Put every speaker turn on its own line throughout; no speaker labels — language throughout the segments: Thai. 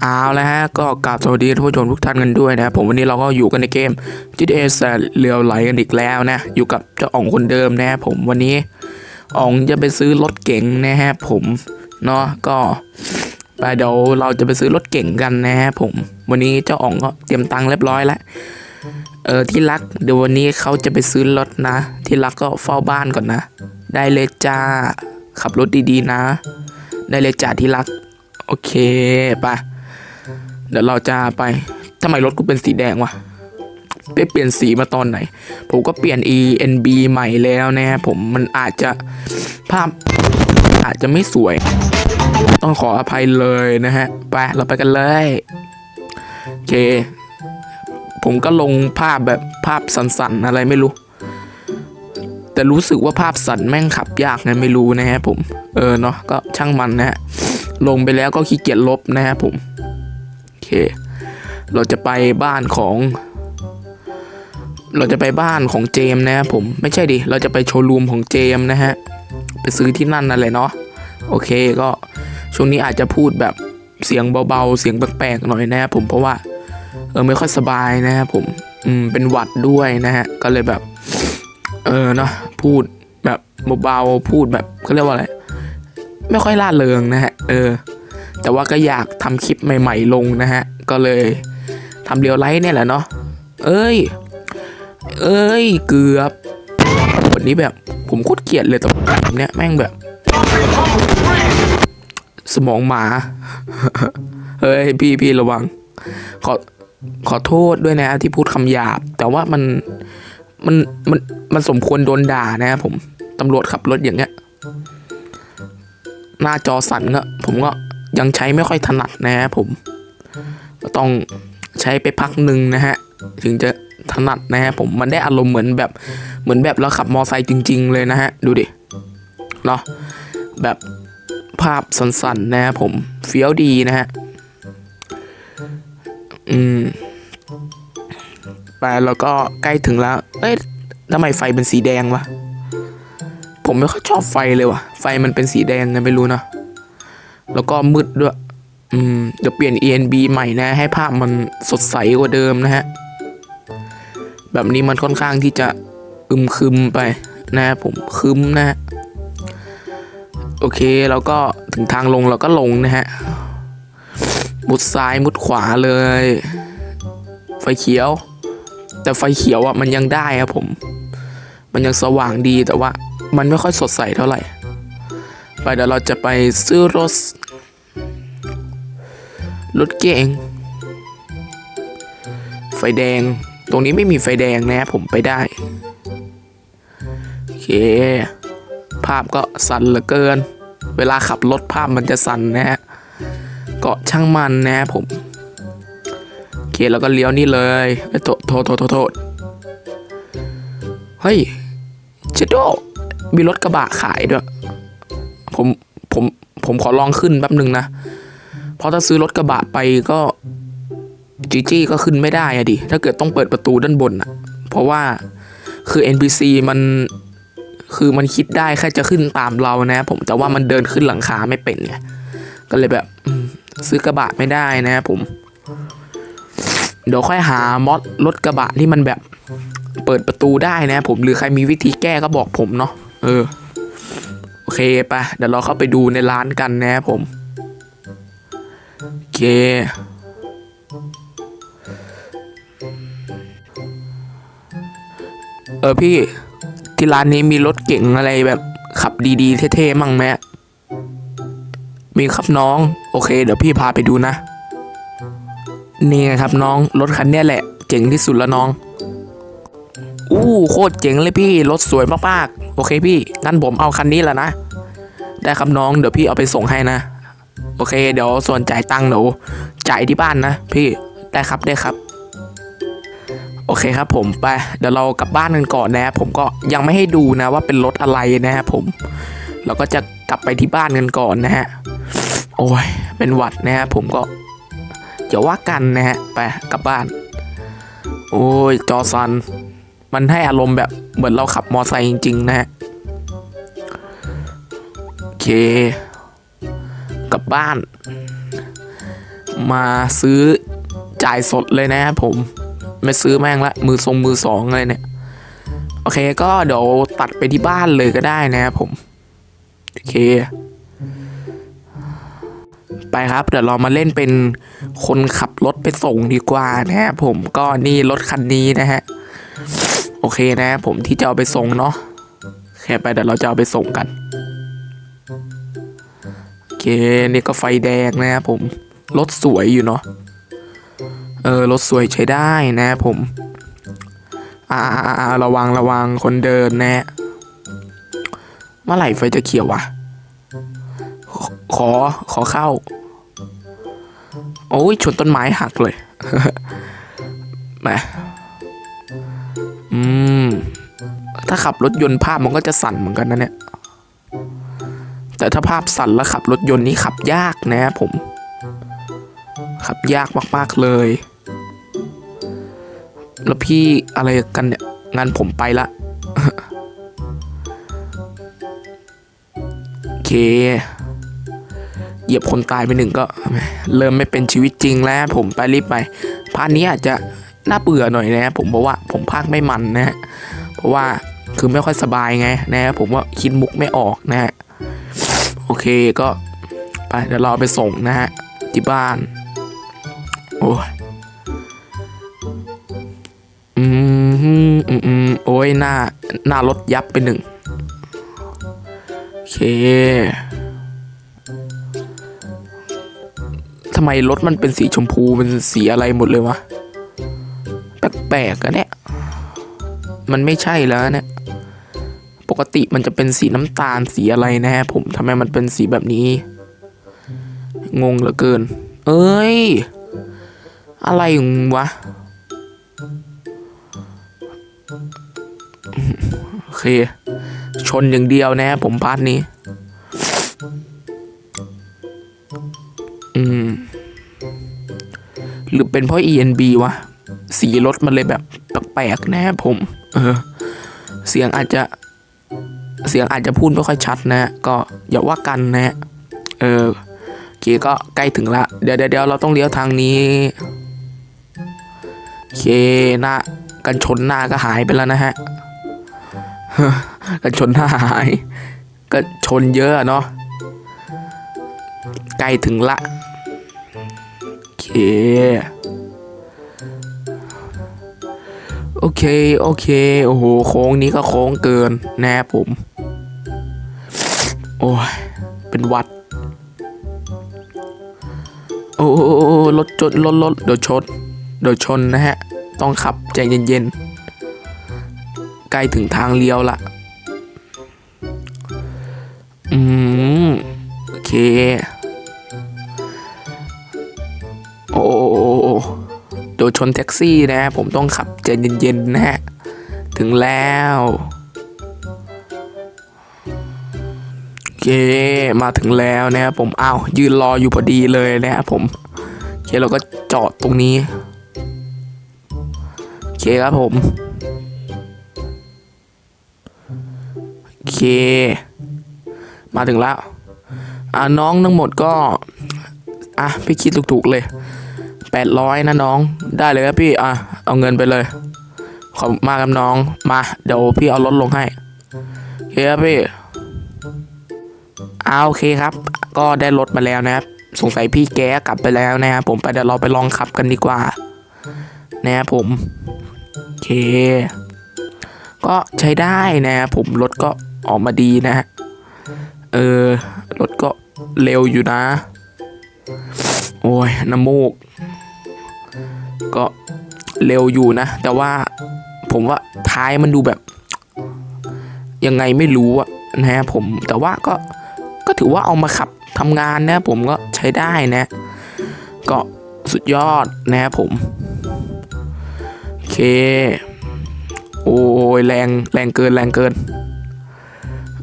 เอาแล้วฮะก็กราบสวัสดีท่านผู้ชมทุกท่านกันด้วยนะผมวันนี้เราก็อยู่กันในเกม GTA แสเรียวไหลกันอีกแล้วนะ อยู่กับเจ้าอ่องคนเดิมนะผมวันนี้อ่องจะไปซื้อรถเก๋งนะฮะผมเนาะก็ไปเดี๋ยวเราจะไปซื้อรถเก๋งกันนะฮะผมวันนี้เจ้าอ่องก็เตรียมตังค์เรียบร้อยแล้วเออที่รักเดี๋ยววันนี้เขาจะไปซื้อรถนะ ที่รักก็เฝ้าบ้านก่อนนะ ได้เลยจ้าขับรถดีๆนะ ได้เลยจ้าที่รัก โอเคไปะ เดี๋ยวเราจะไปทำไมรถกูเป็นสีแดงวะไปเปลี่ยนสีมาตอนไหน ผมก็เปลี่ยน ENB ใหม่แล้วนะครับผมมันอาจจะภาพอาจจะไม่สวย ต้องขออภัยเลยนะฮะ ไป เราไปกันเลยโอเค ผมก็ลงภาพแบบภาพสันๆ อะไรไม่รู้ แต่รู้สึกว่าภาพสันแม่งขับยากไงไม่รู้นะฮะผม เออเนาะก็ช่างมันนะฮะ ลงไปแล้วก็ขี้เกียจลบนะฮะผม เคเราจะไปบ้านของ เราจะไปบ้านของเจมนะครับผมไม่ใช่ดิ เราจะไปโชว์รูมของเจมนะฮะ ไปซื้อที่นั่นนั่นแหละเนาะโอเคก็ช่วงนี้อาจจะพูดแบบเสียงเบาๆ เสียงแปลกๆหน่อยนะครับผมเพราะว่า เออไม่ค่อยสบายนะครับผมอืมเป็นหวัดด้วยนะฮะก็เลยแบบ เออเนาะพูดแบบเบาๆพูดแบบเขาเรียกว่าอะไรไม่ค่อยล่าเริงนะฮะ เออ แต่ว่าก็อยากทำคลิปใหม่ๆลงนะฮะ ก็เลยทำเรียวไลท์เนี่ยแหละเนาะ เอ้ย เอ้ย เกือบวันนี้แบบผมโคตรเกลียดเลยต่แบบเนี้ยแม่งแบบ สมองหมา เฮ้ย พี่พี่ระวัง ขอขอโทษด้วยนะที่พูดคำหยาบ แต่ว่ามันมันมันมันสมควรโดนด่านะผมตำรวจขับรถอย่างเงี้ย หน้าจอสั่นก็ผมก็ ยังใช้ไม่ค่อยถนัดนะฮะผมก็ต้องใช้ไปพักหนึ่งนะฮะถึงจะถนัดนะฮะผมมันได้อารมณ์เหมือนแบบเหมือนแบบเราขับมอไซค์จริง ๆ เลยนะฮะดูดิเนาะแบบภาพสั่นๆนะฮะผมเฟี้ยวดีนะฮะอืมไปแล้วก็ใกล้ถึงแล้ว เอ้ยทำไมไฟเป็นสีแดงวะผมไม่ค่อยชอบไฟเลยวะไฟมันเป็นสีแดงไงไม่รู้เนาะ แล้วก็มืดด้วยอืมเดี๋ยวเปลี่ยน ENB ใหม่นะ ให้ภาพมันสดใสกว่าเดิมนะฮะ แบบนี้มันค่อนข้างที่จะอึมครึมไปนะผมคึมนะฮะ โอเคแล้วก็ถึงทางลงเราก็ลงนะฮะ มุดซ้ายมุดขวาเลย ไฟเขียว แต่ไฟเขียวอะมันยังได้ครับผม มันยังสว่างดีแต่ว่ามันไม่ค่อยสดใสเท่าไหร่ ไปเดี๋ยวเราจะไปซื้อรถ รถเก๋งไฟแดง ตรงนี้ไม่มีไฟแดงนะผมไปได้ โอเค ภาพก็สั่นเหลือเกิน เวลาขับรถภาพมันจะสั่นนะฮะเกาะช่างมันนะผม โอเคแล้วก็เลี้ยวนี่เลยโทษโทษโทษโทษโทษเฮ้ยเจโดมีรถกระบะขายด้วย ผมผมผมขอลองขึ้นแป๊บหนึ่งนะ เพราะถ้าซื้อรถกระบะไปก็จีจี้ก็ขึ้นไม่ได้อะดิ ถ้าเกิดต้องเปิดประตูด้านบนอะเพราะว่าคือ NPC มันคือมันคิดได้แค่จะขึ้นตามเรานะ ผมแต่ว่ามันเดินขึ้นหลังคาไม่เป็นไงก็เลยแบบซื้อกระบะไม่ได้นะผม เดี๋ยวค่อยหามอดรถกระบะที่มันแบบ เปิดประตูได้นะ ผมหรือใครมีวิธีแก้ก็บอกผมเนาะเออ เคไปเดี๋ยวเราเข้าไปดูในร้านกันนะผมโอเคเออพี่ที่ร้านนี้มีรถเก๋งอะไรแบบขับดีๆ เท่ๆ มั่งไหมมีครับน้อง โอเค เดี๋ยวพี่พาไปดูนะ นี่ไงครับน้องรถคันนี้แหละ เจ๋งที่สุดแล้วน้อง อู้โคตรเจ๋งเลยพี่ รถสวยมากๆ โอเคพี่ งั้นผมเอาคันนี้แหละนะ ได้ครับน้องเดี๋ยวพี่เอาไปส่งให้นะ โอเค เดี๋ยวส่วนจ่ายตังค์หนูจ่ายที่บ้านนะ พี่ได้ครับได้ครับ โอเคครับผมไป เดี๋ยวเรากลับบ้านกันก่อนนะ ผมก็ยังไม่ให้ดูนะว่าเป็นรถอะไรนะครับผมเราก็จะกลับไปที่บ้านกันก่อนนะฮะโอ้ยเป็นหวัดนะฮะผมก็เดี๋ยวว่ากันนะฮะไปกลับบ้าน โอ้ยจอซัน มันให้อารมณ์แบบเหมือนเราขับมอไซค์จริงๆนะฮะ เค กลับบ้าน มาซื้อจ่ายสดเลยนะครับผม ไม่ซื้อแม่งละ มือทรงมือสองเลยเนี่ย โอเคก็เดี๋ยวตัดไปที่บ้านเลยก็ได้นะครับผม โอเค ไปครับ เดี๋ยวเรามาเล่นเป็นคนขับรถไปส่งดีกว่านะครับผมก็นี่รถคันนี้นะฮะ โอเคนะครับผมที่จะเอาไปส่งเนาะโอเคไปเดี๋ยวเราจะเอาไปส่งกัน เค นี่ก็ไฟแดงนะครับผม รถสวยอยู่เนาะ เออ รถสวยใช้ได้นะครับผม อ่าอ่าอ่าระวังระวังคนเดินนะฮะเมื่อไหร่ไฟจะเขียววะ ขอขอเข้า โอ้ยชนต้นไม้หักเลยแหมอืม ถ้าขับรถยนต์ภาพมันก็จะสั่นเหมือนกันนะเนี่ย แต่ถ้าภาพสั่นแล้วขับรถยนต์นี่ขับยากนะครับผม ขับยากมาก ๆ เลย แล้วพี่อะไรกันเนี่ยงานผมไปละโอเค เหยียบคนตายไปหนึ่งก็ เริ่มไม่เป็นชีวิตจริงแล้วผมไปรีบไปพาร์ทนี้อาจจะน่าเบื่อหน่อยนะผมเพราะว่าผมพากไม่มันนะฮะเพราะว่าคือไม่ค่อยสบายไงนะผมว่าคิดมุกไม่ออกนะฮะ เคก็ไปเดี๋ยวเราไปส่งนะฮะที่บ้าน โอ้ยอืมอืมอืมโอ้ยหน้าหน้ารถยับไปหนึ่งโอเคทำไมรถมันเป็นสีชมพูเป็นสีอะไรหมดเลยวะ แปลกๆอะเนี่ย มันไม่ใช่แล้วเนี่ย ปกติมันจะเป็นสีน้ำตาลสีอะไรนะฮะผมทำไมมันเป็นสีแบบนี้ งงเหลือเกิน เอ้ย อะไรงวะโอเค ชนอย่างเดียวนะฮะผมพาร์ทนี้ อืม หรือเป็นเพราะ ENB วะ สีรถมันเลยแบบแปลกๆนะผม เออ เสียงอาจจะ เสียงอาจจะพูดไม่ค่อยชัดนะก็อย่าว่ากันนะเออโอเคก็ใกล้ถึงละเดี๋ยวเดี๋ยวเราต้องเลี้ยวทางนี้โอเคหน้ากันชนหน้าก็หายไปแล้วนะฮะกันชนหน้าหายก็ชนเยอะอะเนาะใกล้ถึงละโอเคโอเค โอเค โอ้โห โค้งนี้ก็โค้งเกิน แน่ผม โอ้ย เป็นวัด โอ้โรถจนรถรถเดี๋ยวชนเดี๋ยวชนนะฮะ ต้องขับใจเย็นๆ ใกล้ถึงทางเลี้ยวละ อืม โอเค โอ้โอ้โอ้โอ้โดนชนแท็กซี่นะ ผมต้องขับใจเย็นๆนะฮะ ถึงแล้ว เคมาถึงแล้วนะครับผมอ้าวยืนรออยู่พอดีเลยนะครับผมโอเคเราก็จอดตรงนี้โอเคครับผมโอเค มาถึงแล้วอ่าน้องทั้งหมดก็ อะพี่คิดถูกๆเลยแปดร้อยนะน้องได้เลยครับพี่อะเอาเงินไปเลยขอบมากครับน้องมา เดี๋ยวพี่เอารถลงให้โอเคครับพี่ เอาโอเคครับ ก็ได้รถมาแล้วนะครับ สงสัยพี่แกกลับไปแล้วนะครับผมไปเดี๋ยวเราไปลองขับกันดีกว่านะครับผมโอเค ก็ใช้ได้นะครับผมรถก็ออกมาดีนะฮะเออรถก็เร็วอยู่นะ โอ้ยน้ำมูก ก็เร็วอยู่นะ แต่ว่าผมว่าท้ายมันดูแบบ ยังไงไม่รู้อะนะฮะผมแต่ว่าก็ ก็ถือว่าเอามาขับทำงานนะผมก็ใช้ได้นะ ก็สุดยอดนะผม โอเค โอ้ยแรงแรงเกินแรงเกิน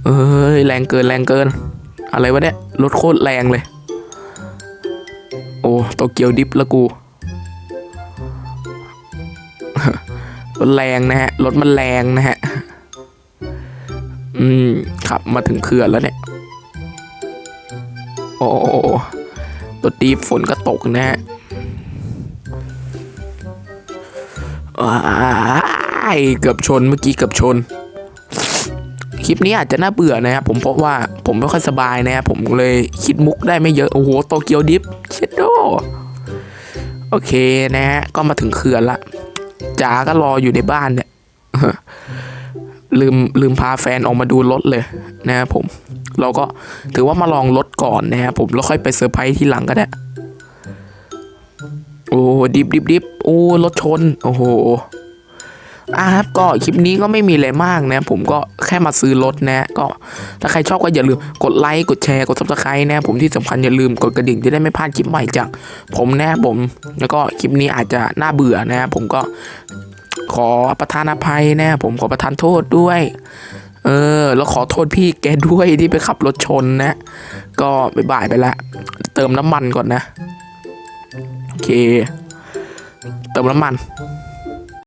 เอ้ยแรงเกินแรงเกิน อะไรวะเนี่ยรถโคตรแรงเลย โอ้โตเกียวดิฟละกูรถแรงนะฮะรถมันแรงนะฮะ อืมขับมาถึงเขื่อนแล้วเนี่ย โอ้โอ้โอ้ตดดีฝนก็ตกนะฮะเกือบชนเมื่อกี้เกือบชน คลิปนี้อาจจะน่าเบื่อนะครับผมเพราะว่าผมไม่ค่อยสบายนะครับผมเลยคิดมุกได้ไม่เยอะ โอ้โหโตเกียวดิฟเชดโดโอเคนะฮะก็มาถึงเขื่อนละจ๋าก็รออยู่ในบ้านเนี่ยลืมลืมพาแฟนออกมาดูรถเลยนะครับผม เราก็ถือว่ามาลองรถก่อนนะครับผมแล้วค่อยไปเซอร์ไพรส์ทีหลังก็ได้ โอ้ดิบดิบดิบโอ้รถชน โอ้โหอะครับก็คลิปนี้ก็ไม่มีอะไรมากนะ ผมก็แค่มาซื้อรถนะก็ถ้าใครชอบก็อย่าลืมกดไลค์กดแชร์กดซับสไครต์นะ ผมที่สำคัญอย่าลืมกดกระดิ่งจะได้ไม่พลาดคลิปใหม่จาก ผมนะผม แล้วก็คลิปนี้อาจจะน่าเบื่อนะ ผมก็ขอประทานอภัยนะ ผมขอประทานโทษด้วย เออ แล้วขอโทษพี่แกด้วยที่ไปขับรถชนนะ ก็บ่ายไปละเติมน้ำมันก่อนนะ โอเค เติมน้ำมัน